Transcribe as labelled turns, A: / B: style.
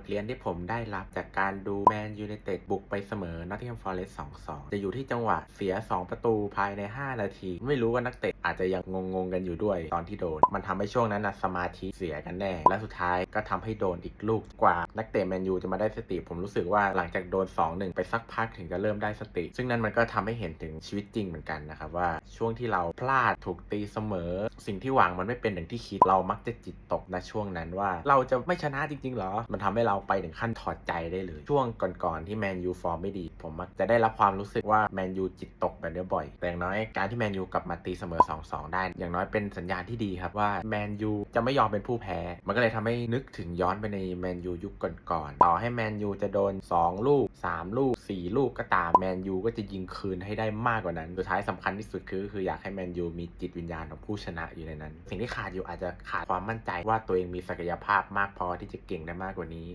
A: ทเรียนที่ผมได้รับจากการดูแมนยูไนเต็ดบุกไปเสมอนอตติงแฮมฟอเรสต์2-2จะอยู่ที่จังหวะเสีย 2 ประตูภายใน 5 นาที ไม่รู้ว่านักเตะอาจจะยังงงๆกันอยู่ด้วยตอนที่โดน มันทำให้ช่วงนั้นนะสมาธิเสียกันแน่ และสุดท้ายก็ทำให้โดนอีกลูกกว่า นักเตะแมนยูจะมาได้สติ ผมรู้สึกว่าหลังจากโดน 2-1 ไปสักพักถึงจะเริ่มได้สติ ซึ่งนั่นมันก็ทำให้เห็นถึงชีวิตจริงเหมือนกันนะครับว่าช่วงที่เราพลาดถูกตีเสมอ สิ่งที่หวังมันไม่เป็นอย่างที่คิดเรามักจะจิตตกในช่วงนั้นว่า เราจะไม่ชนะจริงๆหรอ มันทำให้เราไปถึงขั้นถอดใจได้เลย ช่วงก่อนๆที่แมนยูฟอร์มไม่ดี ผมมักจะได้รับความรู้สึกว่าแมนยูจิตตกแบบนี้บ่อย แต่อย่างน้อยการที่แมนยูกลับมาตีเสมอ 2-2 ได้ อย่างน้อยเป็นสัญญาณที่ดีครับว่าแมนยูจะไม่ยอมเป็นผู้แพ้ มันก็เลยทำให้นึกถึงย้อนไปในแมนยูยุคก่อนๆต่อให้แมนยูจะโดน 2 ลูก 3 ลูก 4 ลูกก็ตามแมนยูก็จะยิงคืนให้ได้มากกว่านั้นสุดท้ายสำคัญที่สุดคือ คืออยากให้แมนยูมีจิตวิญญาณของผู้ชนะอยู่ในนั้น สิ่งที่ขาดอยู่อาจจะขาดความมั่นใจว่าตัวเองมีศักยภาพมากพอที่จะเก่งได้มากกว่านี้